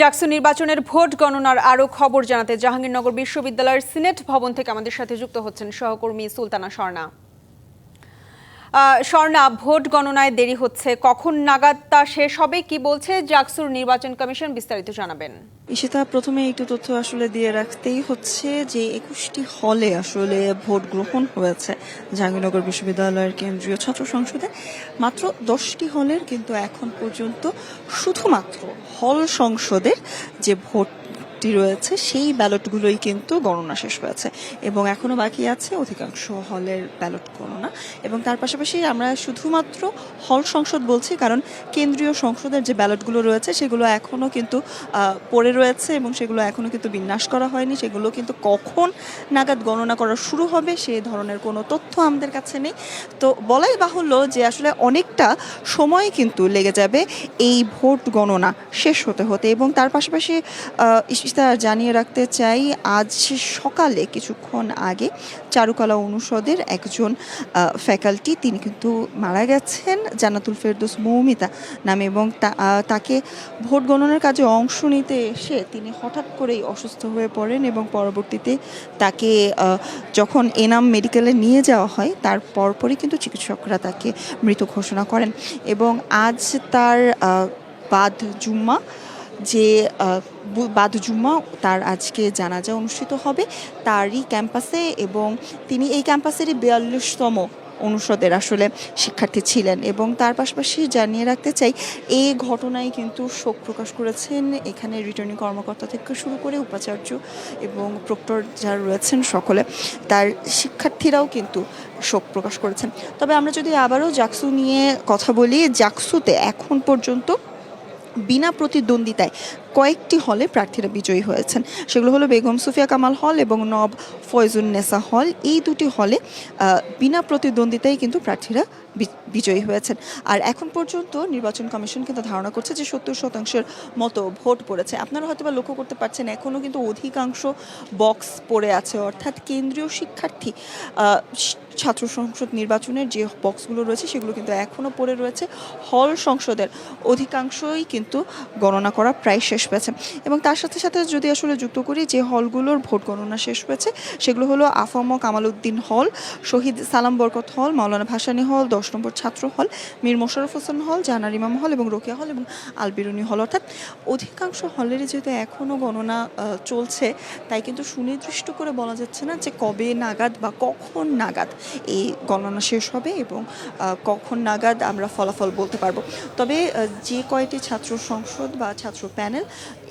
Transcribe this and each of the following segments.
জাকসু নির্বাচনের ভোট গণনার আরও খবর জানাতে জাহাঙ্গীরনগর বিশ্ববিদ্যালয়ের সিনেট ভবন থেকে আমাদের সাথে যুক্ত হচ্ছেন সহকর্মী সুলতানা স্বর্ণা। স্বর্ণা, ভোট গণনায় দেরি হচ্ছে। কখন নাগাদ তা শেষ হবে? কি বলছে জাকসুর নির্বাচন কমিশন? বিস্তারিত জানাবেন। ঈশিতা, প্রথমে একটু তথ্য আসলে দিয়ে রাখতেই হচ্ছে যে একুশটি হলে আসলে ভোট গ্রহণ হয়েছে জাহাঙ্গীরনগর বিশ্ববিদ্যালয়ের কেন্দ্রীয় ছাত্র সংসদে। মাত্র দশটি হলের কিন্তু এখন পর্যন্ত শুধুমাত্র হল সংসদের যে ভোটটি রয়েছে, সেই ব্যালটগুলোই কিন্তু গণনা শেষ হয়েছে এবং এখনও বাকি আছে অধিকাংশ হলের ব্যালট গণনা এবং তার পাশাপাশি আমরা শুধুমাত্র হল সংসদ বলছি, কারণ কেন্দ্রীয় সংসদের যে ব্যালটগুলো রয়েছে সেগুলো এখনও কিন্তু পড়ে রয়েছে এবং সেগুলো এখনও কিন্তু বিন্যাস করা হয়নি। সেগুলো কিন্তু কখন নাগাদ গণনা করা শুরু হবে সে ধরনের কোনো তথ্য আমাদের কাছে নেই। তো বলাই বাহুল্য যে আসলে অনেকটা সময় কিন্তু লেগে যাবে এই ভোট গণনা শেষ হতে হতে এবং তার পাশাপাশি ইশিতা জানিয়ে রাখতে চাই, আজ সকালে কিছুক্ষণ আগে চারুকলা অনুষদের একজন ফ্যাকাল্টি, তিনি কিন্তু মারা গেছেন, জান্নাতুল ফেরদৌস মৌমিতা নামে এবং তা- তাকে ভোট গণনার কাজে অংশ নিতে এসে তিনি হঠাৎ করেই অসুস্থ হয়ে পড়েন এবং পরবর্তীতে তাকে যখন এনাম মেডিকেলে নিয়ে যাওয়া হয়, তার পরপরই কিন্তু চিকিৎসকরা তাকে মৃত ঘোষণা করেন এবং আজ তার বাদ জুম্মা যে আহ, বাদ জুম্মা তার আজকে জানাজা অনুষ্ঠিত হবে। তারই ক্যাম্পাসে এবং তিনি এই ক্যাম্পাসেরই বিয়াল্লিশতম অনুষদের আসলে শিক্ষার্থী ছিলেন এবং তার পাশাপাশি জানিয়ে রাখতে চাই এই ঘটনায় কিন্তু শোক প্রকাশ করেছেন এখানে রিটার্নিং কর্মকর্তা থেকে শুরু করে উপাচার্য এবং প্রক্টর যারা রয়েছেন সকলে তার শিক্ষার্থীরাও কিন্তু শোক প্রকাশ করেছেন। তবে আমরা যদি আবারও জাকসু নিয়ে কথা বলি জাকসুতে এখন পর্যন্ত বিনা প্রতিদ্বন্দ্বিতায়। কয়েকটি হলে প্রার্থীরা বিজয়ী হয়েছেন। সেগুলো হলো বেগম সুফিয়া কামাল হল এবং নব ফয়জুন্নেসা হল। এই দুটি হলে বিনা প্রতিদ্বন্দ্বিতায় কিন্তু প্রার্থীরা বিজয়ী হয়েছেন। আর এখন পর্যন্ত নির্বাচন কমিশন কিন্তু ধারণা করছে যে সত্তর শতাংশের মতো ভোট পড়েছে। আপনারা হয়তো বা লক্ষ্য করতে পারছেন এখনও কিন্তু অধিকাংশ বক্স পড়ে আছে। অর্থাৎ কেন্দ্রীয় শিক্ষার্থী ছাত্র সংসদ নির্বাচনের যে বক্সগুলো রয়েছে, সেগুলো কিন্তু এখনও পড়ে রয়েছে। হল সংসদের অধিকাংশই কিন্তু গণনা করা প্রায় শেষ হয়েছে। এবং তার সাথে সাথে যদি আসলে যুক্ত করি, যে হলগুলোর ভোট গণনা শেষ হয়েছে, সেগুলো হলো আফম কামাল উদ্দিন হল, শহীদ সালাম বরকত হল, মাওলানা ভাসানী হল, দশ নম্বর ছাত্র হল, মীর মোশারফ হোসেন হল জানার ইমাম হল এবং রোকেয়া হল এবং আলবিরুনি হল। অর্থাৎ অধিকাংশ হলেরই যেহেতু এখনও গণনা চলছে, তাই কিন্তু সুনির্দিষ্ট করে বলা যাচ্ছে না যে কবে নাগাদ বা কখন নাগাদ এই গণনা শেষ হবে এবং কখন নাগাদ আমরা ফলাফল বলতে পারব। তবে যে কয়টি ছাত্র সংসদ বা ছাত্র প্যানেল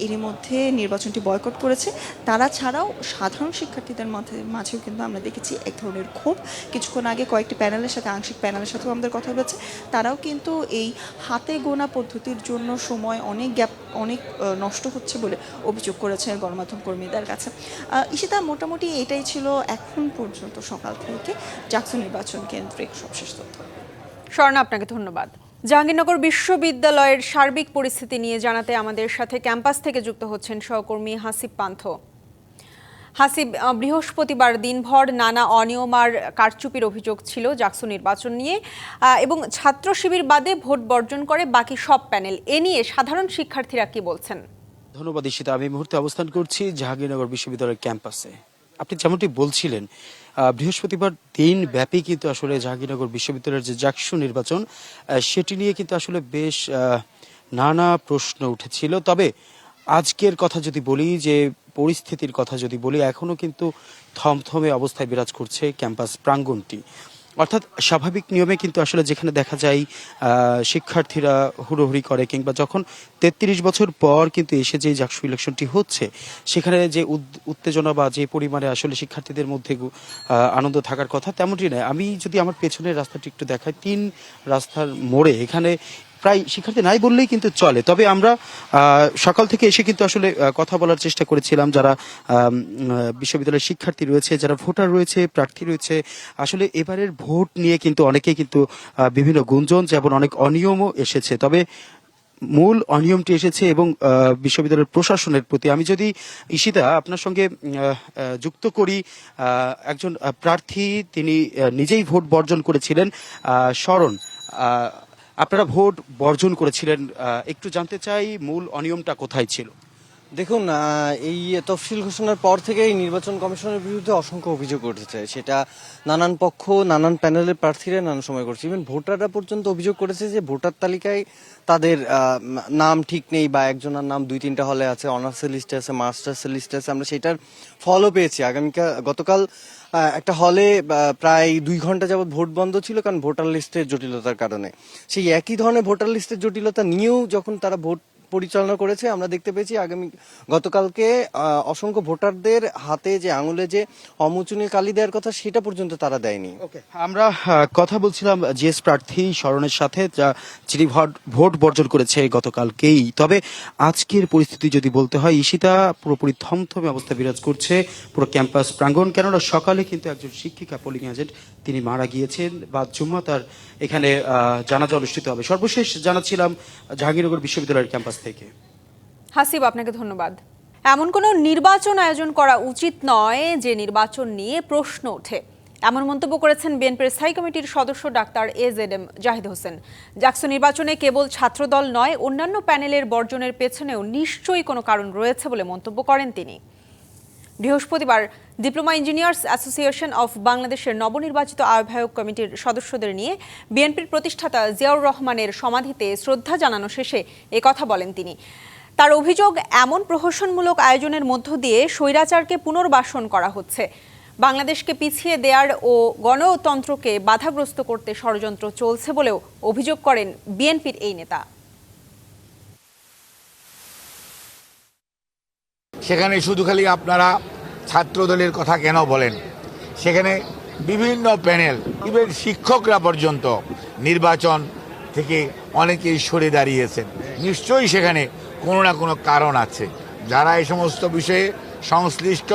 এরই মধ্যে নির্বাচনটি বয়কট করেছে। তারা ছাড়াও সাধারণ শিক্ষার্থীদের মধ্যে, মাঝেও কিন্তু আমরা দেখেছি এক ধরনের ক্ষোভ। কিছুক্ষণ আগে কয়েকটি প্যানেলের সাথে, আংশিক প্যানেলের সাথেও আমাদের কথা হয়েছে। তারাও কিন্তু এই হাতে গোনা পদ্ধতির জন্য সময় অনেক গ্যাপ, অনেক নষ্ট হচ্ছে বলে অভিযোগ করেছে গণমাধ্যম কর্মীদের কাছে। ঈশিতা, মোটামুটি এটাই ছিল এখন পর্যন্ত সকাল থেকে। জাকসু নির্বাচন কেন্দ্রিক সবশেষ তথ্য। স্বর্ণা, আপনাকে ধন্যবাদ। জাহাঙ্গীরনগর বিশ্ববিদ্যালয়ের সার্বিক পরিস্থিতি নিয়ে জানাতে আমাদের সাথে ক্যাম্পাস থেকে যুক্ত হচ্ছেন সহকর্মী হাসিব পান্থ। হাসিব বৃহস্পতিবার দিনভর নানা অনিয়ম আর কারচুপির অভিযোগ ছিল জাকসু নির্বাচন নিয়ে এবং ছাত্র শিবির বাদে ভোট বর্জন করে বাকি সব প্যানেল। এ নিয়ে সাধারণ শিক্ষার্থীরা কি বলছেন? ধন্যবাদ ঈশিতা। আমি মুহূর্তে অবস্থান করছি জাহাঙ্গীরনগর বিশ্ববিদ্যালয়ের ক্যাম্পাসে। আপনি যেমনটি বলছিলেন বৃহস্পতিবার দিন ব্যাপী কিন্তু আসলে জাহাঙ্গীরনগর বিশ্ববিদ্যালয়ের যে জাকসু নির্বাচন সেটি নিয়ে কিন্তু আসলে বেশ নানা প্রশ্ন উঠেছিল। তবে আজকের কথা যদি বলি, যে পরিস্থিতির কথা যদি বলি এখনও কিন্তু থমথমে অবস্থায় বিরাজ করছে ক্যাম্পাস প্রাঙ্গণটি অর্থাৎ স্বাভাবিক নিয়মে কিন্তু আসলে যেখানে দেখা যায় শিক্ষার্থীরা হুড়োহুড়ি করে কিংবা যখন তেত্রিশ বছর পর কিন্তু এসে যে জাকসু ইলেকশনটি হচ্ছে, সেখানে যে উত্তেজনা বা যে পরিমাণে আসলে শিক্ষার্থীদের মধ্যে আনন্দ থাকার কথা তেমনটি নয়। আমি যদি আমার পেছনের রাস্তাটি একটু দেখাই, তিন রাস্তার মোড়ে এখানে প্রায় শিক্ষার্থী নাই বললেই কিন্তু চলে। তবে আমরা সকাল থেকে এসে কিন্তু আসলে কথা বলার চেষ্টা করেছিলাম। যারা বিশ্ববিদ্যালয়ের শিক্ষার্থী রয়েছে, যারা ভোটার রয়েছে, প্রার্থী রয়েছে, আসলে এবারের ভোট নিয়ে কিন্তু অনেকেই কিন্তু বিভিন্ন গুঞ্জন যেমন অনেক অনিয়মও এসেছে। তবে মূল অনিয়মটি এসেছে এবং বিশ্ববিদ্যালয়ের প্রশাসনের প্রতি। আমি যদি, ঈশিতা, আপনার সঙ্গে যুক্ত করি একজন প্রার্থী, তিনি নিজেই ভোট বর্জন করেছিলেন স্মরণ আপনারা ভোট বর্জন করেছিলেন একটু জানতে চাই মূল অনিয়মটা কোথায় ছিল? দেখুন এই তফসিল ঘোষণার পর থেকেই নির্বাচন কমিশনের বিরুদ্ধে অসংখ্য অভিযোগ উঠেছে। সেটা নানান পক্ষ, নানান প্যানেলের প্রার্থীরা নানান সময় করছে। ইভেন ভোটাররা পর্যন্ত অভিযোগ করেছে যে ভোটার তালিকায় তাদের নাম ঠিক নেই বা একজনের নাম দুই, তিনটা হলে আছে অনার্সের লিস্টে আছে মাস্টার্সের লিস্টে আছে। আমরা সেটার ফলও পেয়েছি। আগামীকাল গতকাল একটা হলে প্রায় দুই ঘণ্টা যাবৎ ভোট বন্ধ ছিল কারণ ভোটার লিস্টের জটিলতার কারণে। সেই একই ধরনের ভোটার লিস্টের জটিলতা নিয়েও যখন তারা ভোট পরিচালনা করেছে। আমরা দেখতে পেয়েছি আগামী গতকালকে অসংখ্য ভোটারদের হাতে যে আঙুলে যে অমোচনী কালি দেওয়ার কথা, সেটা পর্যন্ত তারা দেয়নি। আমরা কথা বলছিলাম জিএস প্রার্থী স্মরণের সাথে, যা যিনি ভোট ভোট বর্জন করেছে গতকালকেই। তবে আজকের পরিস্থিতি যদি বলতে হয়, ঈশিতা পুরোপুরি থমথমে অবস্থা বিরাজ করছে পুরো ক্যাম্পাস প্রাঙ্গণ। কেননা সকালে কিন্তু একজন শিক্ষিকা, পোলিং এজেন্ট, তিনি মারা গিয়েছেন। বা জুম্মা তার এখানে জানাজা অনুষ্ঠিত হবে। সর্বশেষ জানাচ্ছিলাম জাহাঙ্গীরনগর বিশ্ববিদ্যালয়ের ক্যাম্পাস। থেকে। হাসিব, আপনাকে ধন্যবাদ। এমন কোনো নির্বাচন আয়োজন করা উচিত নয় যে নির্বাচন নিয়ে প্রশ্ন ওঠে। এমন মন্তব্য করেছেন বিএনপির স্থায়ী কমিটির সদস্য doctor A Z M Zahid Hossain. JAKSU নির্বাচনে কেবল ছাত্রদল নয়, অন্যান্য প্যানেলের বর্জনের পেছনেও নিশ্চয়ই কোনো কারণ রয়েছে বলে মন্তব্য করেন তিনি। বৃহস্পতিবার ডিপ্লোমা ইঞ্জিনিয়ার্স অ্যাসোসিয়েশন অফ বাংলাদেশের নবনির্বাচিত আহ্বায়ক কমিটির সদস্যদের নিয়ে বিএনপির প্রতিষ্ঠাতা জিয়াউর রহমানের সমাধিতে শ্রদ্ধা জানানো শেষে কথা বলেন তিনি। তার অভিযোগ, এমন প্রহসনমূলক আয়োজনের মধ্য দিয়ে স্বৈরাচারকে পুনর্বাসন করা হচ্ছে। বাংলাদেশকে পিছিয়ে দেয়ার ও গণতন্ত্রকে বাধাগ্রস্ত করতে ষড়যন্ত্র চলছে বলেও অভিযোগ করেন বিএনপির এই নেতা। সেখানে শুধু খালি আপনারা ছাত্রদলের কথা কেন বলেন? সেখানে বিভিন্ন প্যানেল ইভেন শিক্ষকরা পর্যন্ত নির্বাচন থেকে অনেকেই সরে দাঁড়িয়েছেন। নিশ্চয়ই সেখানে কোনো না কোনো কারণ আছে। যারা এই সমস্ত বিষয়ে সংশ্লিষ্ট,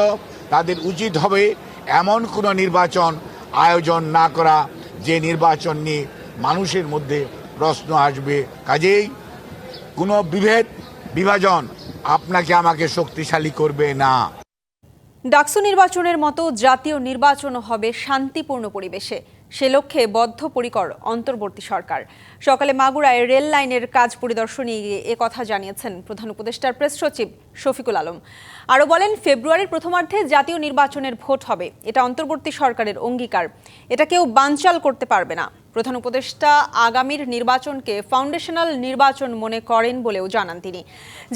তাদের উচিত হবে এমন কোনো নির্বাচন আয়োজন না করা, যে নির্বাচন নিয়ে মানুষের মধ্যে প্রশ্ন আসবে। কাজেই কোনো বিভেদ, বিভাজন আপনাকে আমাকে শক্তিশালী করবে না। ডাকসু নির্বাচনের মতো জাতীয় নির্বাচনও হবে শান্তিপূর্ণ পরিবেশে। সে লক্ষ্যে বদ্ধপরিকর অন্তর্বর্তী সরকার। সকালে মাগুরায় রেল লাইনের কাজ পরিদর্শনে গিয়ে এ কথা জানিয়েছেন প্রধান উপদেষ্টার প্রেস সচিব শফিকুল আলম। আরও বলেন, ফেব্রুয়ারির প্রথমার্ধে জাতীয় নির্বাচনের ভোট হবে। এটা অন্তর্বর্তী সরকারের অঙ্গীকার। এটা কেউ বানচাল করতে পারবে না। প্রধান উপদেষ্টা আগামীর নির্বাচনকে ফাউন্ডেশনাল নির্বাচন মনে করেন বলেও জানান তিনি,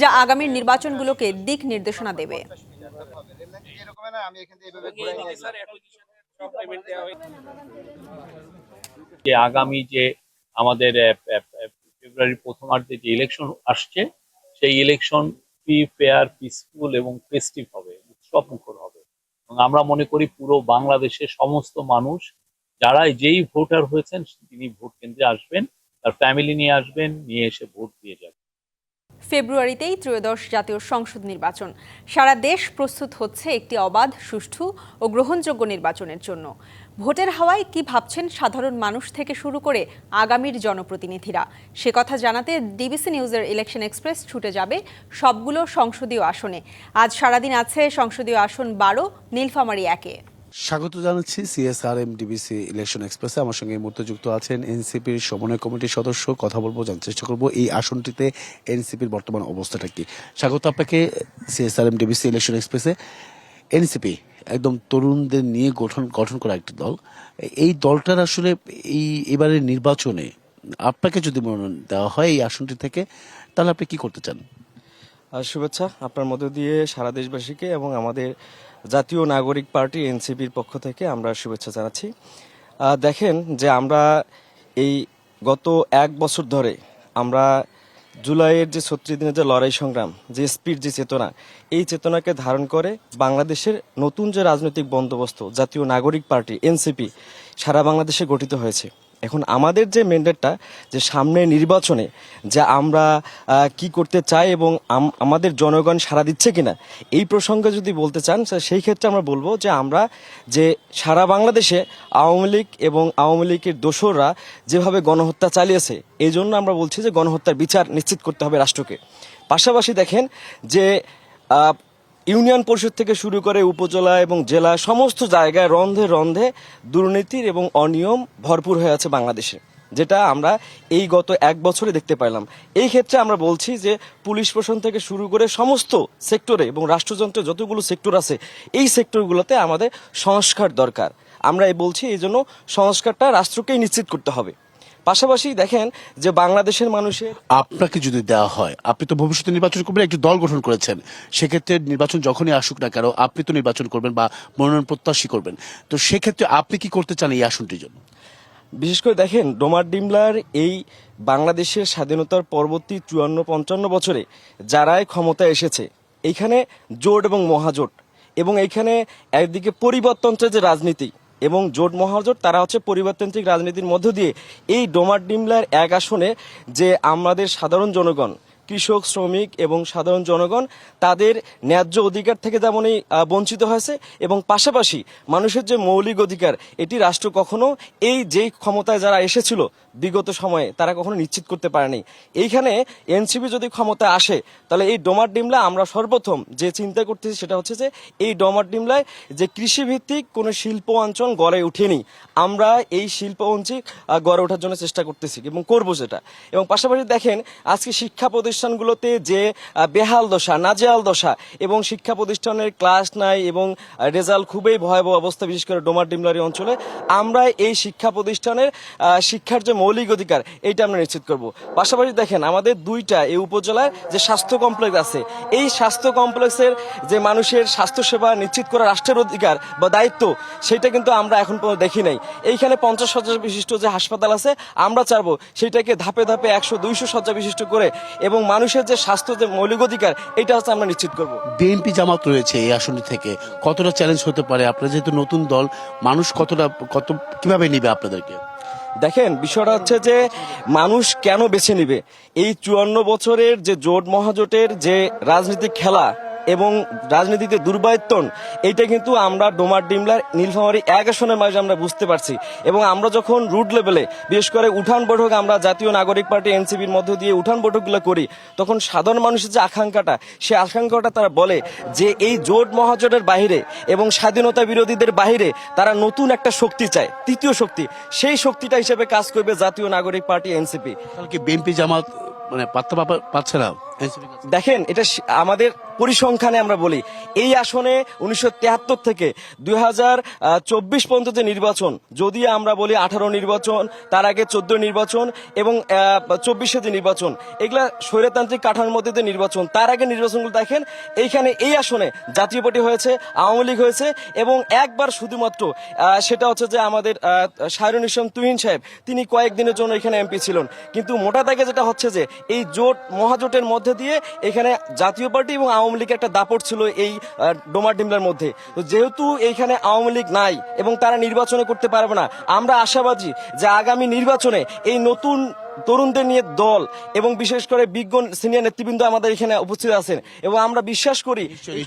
যা আগামীর নির্বাচনগুলোকে দিক নির্দেশনা দেবে। যে আগামী যে আমাদের ফেব্রুয়ারির প্রথমার্ধে যে ইলেকশন আসছে, সেই ইলেকশন ফ্রি ফেয়ার পিসফুল এবং ফেস্টিভ হবে উৎসব মুখর হবে। এবং আমরা মনে করি পুরো বাংলাদেশের সমস্ত মানুষ যারা যেই ভোটার হয়েছেন, তিনি ভোট কেন্দ্রে আসবেন, তার ফ্যামিলি নিয়ে আসবেন, নিয়ে এসে ভোট দিয়ে যাবেন। ফেব্রুয়ারিতেই ত্রয়োদশ জাতীয় সংসদ নির্বাচন। সারা দেশ প্রস্তুত হচ্ছে একটি অবাধ, সুষ্ঠু ও গ্রহণযোগ্য নির্বাচনের জন্য। ভোটের হাওয়ায় কি ভাবছেন সাধারণ মানুষ থেকে শুরু করে আগামীর জনপ্রতিনিধিরা? সে কথা জানাতে ডিবিসি নিউজের ইলেকশন এক্সপ্রেস ছুটে যাবে সবগুলো সংসদীয় আসনে। আজ সারাদিন আছে সংসদীয় আসন বারো, নীলফামারী একে। স্বাগত জানাচ্ছি সিএসআরএম ডিবিসি ইলেকশন এক্সপ্রেসে আমার সঙ্গে এই মুহূর্তে যুক্ত আছেন এনসিপির সমন্বয় কমিটির সদস্য। কথা বলব জানার চেষ্টা করব এই আসনটিতে এনসিপির বর্তমান অবস্থাটা কি। স্বাগত আপনাকে সিএসআর এম ডিবিসি ইলেকশন এক্সপ্রেসে এনসিপি একদম তরুণদের নিয়ে গঠন গঠন করা একটি দল। এই দলটার আসলে এই এবারের নির্বাচনে আপনাকে যদি মনোনয়ন দেওয়া হয় এই আসনটি থেকে, তাহলে আপনি কি করতে চান? শুভেচ্ছা আপনার মধ্য দিয়ে সারা দেশবাসীকে এবং আমাদের জাতীয় নাগরিক পার্টি এনসিপির পক্ষ থেকে আমরা শুভেচ্ছা জানাচ্ছি। দেখেন যে আমরা এই গত এক বছর ধরে আমরা জুলাইয়ের যে ছত্রিশ দিনের যে লড়াই সংগ্রাম, যে স্পিড, যে চেতনা, এই চেতনাকে ধারণ করে বাংলাদেশের নতুন যে রাজনৈতিক বন্দোবস্ত জাতীয় নাগরিক পার্টি, এনসিপি, সারা বাংলাদেশে গঠিত হয়েছে। এখন আমাদের যে ম্যান্ডেটটা যে সামনে নির্বাচনে যে আমরা কি করতে চাই এবং আমাদের জনগণ সাড়া দিচ্ছে কিনা, এই প্রসঙ্গে যদি বলতে চান সেই ক্ষেত্রে আমরা বলব যে আমরা যে সারা বাংলাদেশে আওয়ামী লীগ এবং আওয়ামী লীগের দোসররা যেভাবে গণহত্যা চালিয়েছে, এই জন্য আমরা বলছি যে গণহত্যার বিচার নিশ্চিত করতে হবে রাষ্ট্রকে। পাশাপাশি দেখেন যে ইউনিয়ন পরিষদ থেকে শুরু করে উপজেলা এবং জেলা সমস্ত জায়গায় রন্ধে রন্ধে দুর্নীতির এবং অনিয়ম ভরপুর হয়ে আছে বাংলাদেশে, যেটা আমরা এই গত এক বছরে দেখতে পাইলাম। এই ক্ষেত্রে আমরা বলছি যে পুলিশ প্রশাসন থেকে শুরু করে সমস্ত সেক্টরে এবং রাষ্ট্রযন্ত্রে যতগুলো সেক্টর আছে, এই সেক্টরগুলোতে আমাদের সংস্কার দরকার। আমরা বলছি এই জন্য সংস্কারটা রাষ্ট্রকেই নিশ্চিত করতে হবে। পাশাপাশি দেখেন যে বাংলাদেশের মানুষের আপনাকে যদি দেওয়া হয় আপনি তো ভবিষ্যতে নির্বাচন করবেন একটি দল গঠন করেছেন। সেক্ষেত্রে নির্বাচন যখনই আসুক না কেন আপনি তো নির্বাচন করবেন বা মনোনয়ন প্রত্যাশী করবেন। তো সেক্ষেত্রে আপনি কি করতে চান এই আসনটির জন্য? বিশেষ করে দেখেন ডোমার ডিমলার এই বাংলাদেশের স্বাধীনতার পরবর্তী চুয়ান্ন পঞ্চান্ন বছরে যারাই ক্ষমতায় এসেছে এইখানে জোট এবং মহাজোট এবং এইখানে একদিকে পরিবর্তনটা যে রাজনীতি। এবং জোট মহাজোট, তারা হচ্ছে পরিবর্তনতান্ত্রিক রাজনীতির মধ্য দিয়ে এই ডোমার ডিমলার এক আসনে যে আমাদের সাধারণ জনগণ, কৃষক, শ্রমিক এবং সাধারণ জনগণ, তাদের ন্যায্য অধিকার থেকে তেমনই বঞ্চিত হয়েছে এবং পাশাপাশি মানুষের যে মৌলিক অধিকার, এটি রাষ্ট্র কখনো এই যেই ক্ষমতায় যারা এসেছিল বিগত সময়ে তারা কখনো নিশ্চিত করতে পারেনি। এইখানে এনসিপি যদি ক্ষমতা আসে, তাহলে এই ডোমার ডিমলা আমরা সর্বপ্রথম যে চিন্তা করতেছি সেটা হচ্ছে যে, এই ডোমার ডিমলায় যে কৃষিভিত্তিক কোনো শিল্প অঞ্চল গড়ে উঠেনি আমরা এই শিল্প অঞ্চল গড়ে ওঠার জন্য চেষ্টা করতেছি এবং করব সেটা। এবং পাশাপাশি দেখেন, আজকে শিক্ষা প্রতিষ্ঠানগুলোতে যে বেহাল দশা, নাজেহাল দশা এবং শিক্ষা প্রতিষ্ঠানের ক্লাস নাই এবং রেজাল্ট খুবই ভয়াবহ অবস্থা বিশেষ করে ডোমার ডিমলারি অঞ্চলে, আমরা এই শিক্ষা প্রতিষ্ঠানের শিক্ষার যে মৌলিক অধিকার, এইটা আমরা নিশ্চিত করব। পাশাপাশি দেখেন, আমাদের দুইটা এই উপজেলার যে স্বাস্থ্য কমপ্লেক্স আছে, এই স্বাস্থ্য কমপ্লেক্সের যে মানুষের স্বাস্থ্যসেবা নিশ্চিত করা রাষ্ট্রের অধিকার বা দায়িত্ব, সেটা কিন্তু আমরা এখন পর্যন্ত দেখি নাই। এইখানে পঞ্চাশ শয্যা বিশিষ্ট যে হাসপাতাল আছে, আমরা চাইব সেটাকে ধাপে ধাপে একশো, দুইশো শয্যা বিশিষ্ট করে এবং মানুষের যে স্বাস্থ্য, যে মৌলিক অধিকার, এটা হচ্ছে আমরা নিশ্চিত করব। বিএনপি জামাত রয়েছে এই আসনটি থেকে, কতটা চ্যালেঞ্জ হতে পারে? আপনার যেহেতু নতুন দল, মানুষ কতটা, কত, কীভাবে নিবে আপনাদেরকে? দেখেন, বিষয়টা হচ্ছে যে মানুষ কেন বেছে নিবে? এই চুয়ান্ন বছরের যে জোট মহাজোটের যে রাজনৈতিক খেলা এবং রাজনীতিতে দুর্বায়ত্তন এইটা কিন্তু আমরা ডোমার ডিমলার নীলফামারি এক আসনের মাঝে আমরা বুঝতে পারছি। এবং আমরা যখন রুট লেভেলে, বিশেষ করে উঠান বৈঠক, আমরা জাতীয় নাগরিক পার্টি এনসিপির মধ্য দিয়ে উঠান বৈঠকগুলো করি, তখন সাধারণ মানুষের যে আকাঙ্ক্ষাটা সেই আকাঙ্ক্ষাটা তারা বলে যে এই জোট মহাজোটের বাইরে এবং স্বাধীনতা বিরোধীদের বাইরে তারা নতুন একটা শক্তি চায়, তৃতীয় শক্তি। সেই শক্তিটা হিসেবে কাজ করবে জাতীয় নাগরিক পার্টি এনসিপি। কি বিএনপি জামাত মানে পাত্তা পাচ্ছে না? দেখেন, এটা আমাদের পরিসংখ্যানে আমরা বলি, এই আসনে উনিশশো থেকে দু হাজার চব্বিশ পর্যন্ত যে নির্বাচন, যদি আমরা বলি আঠারো নির্বাচন, তার আগে চোদ্দ নির্বাচন এবং চব্বিশে যে নির্বাচন, এগুলা স্বৈরতান্ত্রিক কাঠামোর মধ্যে যে নির্বাচন, তার আগে নির্বাচনগুলো দেখেন, এইখানে এই আসনে জাতীয় পার্টি হয়েছে, আওয়ামী লীগ হয়েছে এবং একবার শুধুমাত্র সেটা হচ্ছে যে আমাদের শাহরুন ইসলাম তুহিন সাহেব, তিনি কয়েকদিনের জন্য এখানে এমপি ছিলেন। কিন্তু মোটা দাগে যেটা হচ্ছে যে, এই জোট, মহাজোটের মধ্যে দিয়ে এখানে জাতীয় পার্টি এবং আওয়ামী লীগের একটা দাপট ছিল এই আহ, ডোমার ডিমলার মধ্যে। তো যেহেতু এইখানে আওয়ামী লীগ নাই এবং তারা নির্বাচনে করতে পারবে না আমরা আশাবাদী যে আগামী নির্বাচনে এই নতুন তরুণদের নিয়ে দল এবং বিশেষ করে বিজ্ঞ সিনিয়র নেতৃবৃন্দ আমাদের এখানে উপস্থিত আছেন। এবং আমরা বিশ্বাস করি নিশ্চয়ই,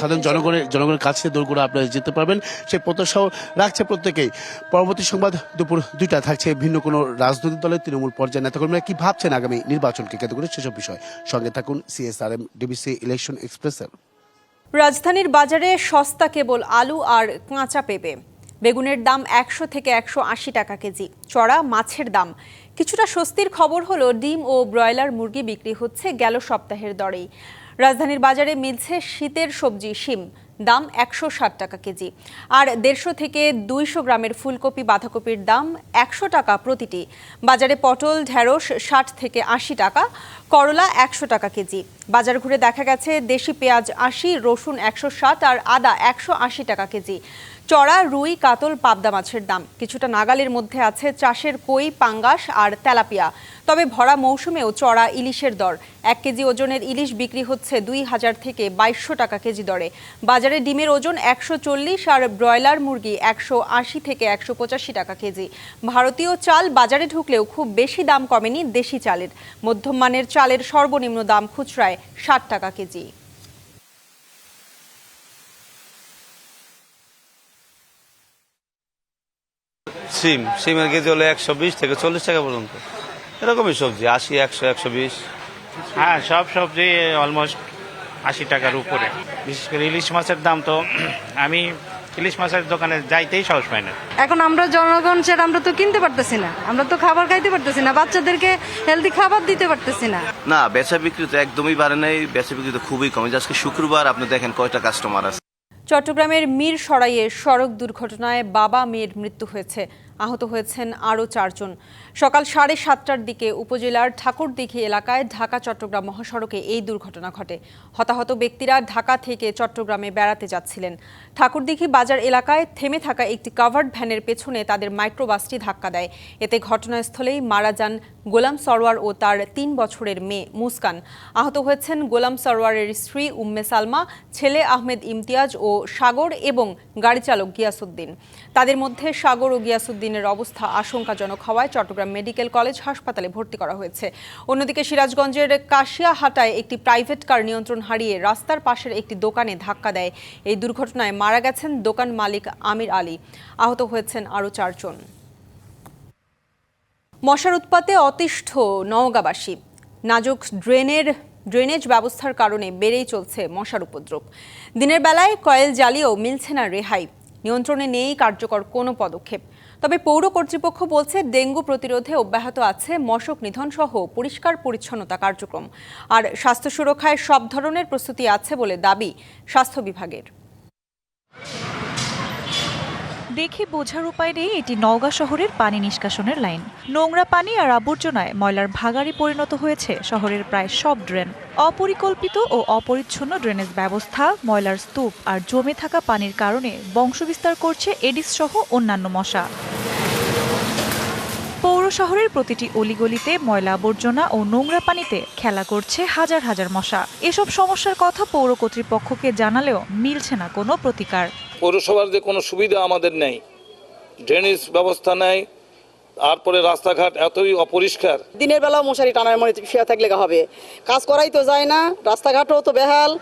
সাধারণ জনগণের জনগণের কাছে দোরগোড়া আপনারা যেতে পারবেন। সেই প্রত্যাশাও রাখছে প্রত্যেকেই। পরবর্তী সংবাদ দুপুর দুইটা থাকছে ভিন্ন কোনো রাজনৈতিক দলের তৃণমূল পর্যায়ে নেতাকর্মীরা কি ভাবছেন আগামী নির্বাচনকে কেন্দ্র করে সেসব বিষয়? সঙ্গে থাকুন সিএসআরএম ডিবিসি ইলেকশন এক্সপ্রেসের। রাজধানীর বাজারে সস্তা কেবল আলু আর কাঁচা পেঁপে। বেগুনের দাম একশো থেকে একশো আশি টাকা কেজি। চড়া মাছের দাম কিছুটা স্বস্তির খবর হলো, ডিম ও ব্রয়লার মুরগি বিক্রি হচ্ছে গেল সপ্তাহের দরেই। রাজধানীর বাজারে মিলছে শীতের সবজি, শিম। দাম একশো ষাট টাকা কেজি। আর দেড়শো থেকে দুইশো গ্রামের ফুলকপি, বাঁধাকপির দাম একশো টাকা প্রতিটি। বাজারে পটল, ঢেঁড়স ষাট থেকে আশি টাকা, করলা একশো টাকা কেজি। বাজার ঘুরে দেখা গেছে, দেশি পেঁয়াজ আশি, রসুন একশো ষাট আর আদা একশো আশি টাকা কেজি। চড়া, রুই, কাতল, পাবদা মাছের দাম। কিছুটা নাগালের মধ্যে আছে চাষের কই, পাঙ্গাস আর তেলাপিয়া। তবে ভরা মৌসুমেও চড়া ইলিশের দর। এক কেজি ওজনের ইলিশ বিক্রি হচ্ছে দুই হাজার থেকে বাইশশো টাকা কেজি দরে। বাজারে ডিমের ওজন একশো চল্লিশ আর ব্রয়লার মুরগি একশো আশি থেকে একশো পঁচাশি টাকা কেজি। ভারতীয় চাল বাজারে ঢুকলেও খুব বেশি দাম কমেনি দেশি চালের। মধ্যম মানের চালের সর্বনিম্ন দাম খুচরায় ষাট টাকা কেজি। সিম সিমের কেজি হলো একশো বিশ থেকে চল্লিশ টাকা পর্যন্ত। এরকমই সবজি আশি একশো একশো বিশ। হ্যাঁ সব সবজি অলমোস্ট আশি টাকার উপরে। বিশেষ করে ইলিশ মাছের দাম তো আমি ইলিশ মাছের দোকানে যাইতেই সাহস পায় না। এখন আমরা জনগণ সেটা আমরা তো কিনতে পারতেছি না। আমরা তো খাবার খাইতে পারতেছি না বাচ্চাদেরকে হেলদি খাবার দিতে পারতেছি না। না বেচা বিক্রি তো একদমই বাড়ে নাই বেচা বিক্রি তো খুবই কমে আজকে শুক্রবার আপনি দেখেন কয়টা কাস্টমার আছে। চট্টগ্রামের মীর সরাইয়ে সড়ক দুর্ঘটনায় বাবা মেয়ের মৃত্যু হয়েছে। আহত হয়েছেন আরও চারজন। সকাল সাড়ে সাতটার দিকে উপজেলার ঠাকুরদিঘি এলাকায় ঢাকা, চট্টগ্রাম মহাসড়কে এই দুর্ঘটনা ঘটে। হতাহত ব্যক্তিরা ঢাকা থেকে চট্টগ্রামে বেড়াতে যাচ্ছিলেন। ঠাকুরদিঘি বাজার এলাকায় থেমে থাকা একটি কাভার্ড ভ্যানের পেছনে তাদের মাইক্রোবাসটি ধাক্কা দেয়। এতে ঘটনাস্থলেই মারা যান গোলাম সরোয়ার ও তার তিন বছরের মেয়ে মুস্কান। আহত হয়েছেন গোলাম সরোয়ারের স্ত্রী উম্মে সালমা, ছেলে আহমেদ ইমতিয়াজ ও সাগর এবং গাড়ি চালক গিয়াসুদ্দিন তাদের মধ্যে সাগর ও গিয়াসুদ্দিনের অবস্থা আশঙ্কাজনক হওয়ায় চট্টগ্রাম মেডিকেল কলেজ হাসপাতালে ভর্তি করা হয়েছে। অন্যদিকে সিরাজগঞ্জের কাশিয়াহাটায় একটি প্রাইভেট কার নিয়ন্ত্রণ হারিয়ে রাস্তার পাশের একটি দোকানে ধাক্কা দেয়। এই দুর্ঘটনায় মারা গেছেন দোকান মালিক আমির আলী। আহত হয়েছেন আরও চারজন। মশার উৎপাতে অতিষ্ঠ নওগাঁবাসী। নাজুক ড্রেনের, ড্রেনেজ ব্যবস্থার কারণে বেড়েই চলছে মশার উপদ্রব। দিনের বেলায় কয়েল জ্বালিয়েও মিলছে না রেহাই। নিয়ন্ত্রণে নেই কার্যকর কোনো পদক্ষেপ। তবে পৌর কর্তৃপক্ষ বলছে ডেঙ্গু প্রতিরোধে অব্যাহত আছে মশক নিধন সহ পরিষ্কার পরিচ্ছন্নতা কার্যক্রম। আর স্বাস্থ্য সুরক্ষায় সব ধরনের প্রস্তুতি আছে বলে দাবি স্বাস্থ্য বিভাগের। দেখে বোঝার উপায় নেই এটি নওগাঁ শহরের পানি নিষ্কাশনের লাইন। নোংরা পানি আর আবর্জনায় ময়লার ভাগাড়ে পরিণত হয়েছে শহরের প্রায় সব ড্রেন। অপরিকল্পিত ও অপরিচ্ছন্ন ড্রেনেজ ব্যবস্থা, ময়লার স্তূপ আর জমে থাকা পানির কারণে বংশবিস্তার করছে এডিস সহ অন্যান্য মশা। পৌর শহরের প্রতিটি অলিগলিতে ময়লা আবর্জনা ও নোংরা পানিতে খেলা করছে হাজার হাজার মশা। এসব সমস্যার কথা পৌর কর্তৃপক্ষকে জানালেও মিলছে না কোনো প্রতিকার। পৌরসভার যে কোনো সুবিধা আমাদের নেই। ড্রেনেজ ব্যবস্থা নেই তারপরে রাস্তাঘাট এতই অপরিষ্কার। দিনের বেলা মশারি টানার মনে শুয়ে থাকলে হবে। কাজ করাই তো যায় না রাস্তাঘাটও তো বেহাল।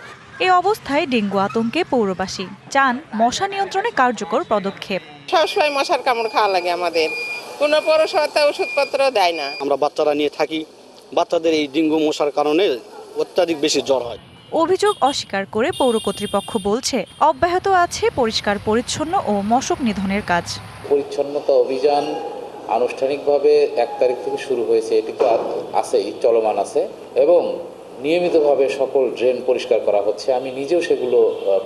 এ অবস্থায় ডেঙ্গু আতঙ্কে পৌরবাসী। চান মশা নিয়ন্ত্রণে কার্যকর পদক্ষেপ। সবসময় মশার কামড় খাওয়া লাগে আমাদের। কোনো পৌরসভাতে ওষুধপত্র দেয় না। আমরা বাচ্চারা নিয়ে থাকি। বাচ্চাদের এই ডেঙ্গু মশার কারণে অত্যাধিক বেশি জ্বর হয়। অভিযোগ অস্বীকার করে পৌর কর্তৃপক্ষ বলছে অব্যাহত আছে পরিষ্কার পরিচ্ছন্ন ও মশক নিধনের কাজ। পরিচ্ছন্নতা অভিযান আনুষ্ঠানিকভাবে এক তারিখ থেকে শুরু হয়েছে এটি তো আছেই চলমান আছে এবং নিয়মিতভাবে সকল ড্রেন পরিষ্কার করা হচ্ছে। আমি নিজেও সেগুলো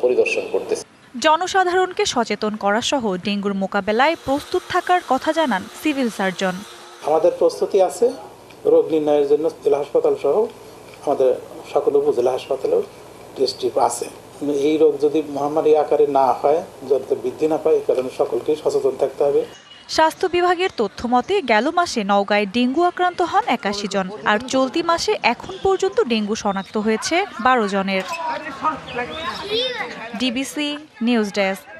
পরিদর্শন করতেছি। জনসাধারণকে সচেতন করা সহ ডেঙ্গুর মোকাবেলায় প্রস্তুত থাকার কথা জানান সিভিল সার্জন। আমাদের প্রস্তুতি আছে রোগ নির্ণয়ের জন্য জেলা হাসপাতাল সহ আমাদের সকল উপজেলা হাসপাতালেও ডিস্ট্রিক্ট আছে। এই রোগ যদি মহামারী আকারে না হয় যাতে বৃদ্ধি না পায়, এই কারণে সকলকেই সচেতন থাকতে হবে। স্বাস্থ্য বিভাগের তথ্য মতে, গেল মাসে নওগাঁয় ডেঙ্গু আক্রান্ত হন একাশি জন, আর চলতি মাসে এখন পর্যন্ত ডেঙ্গু শনাক্ত হয়েছে বারো জনের। DBC news desk.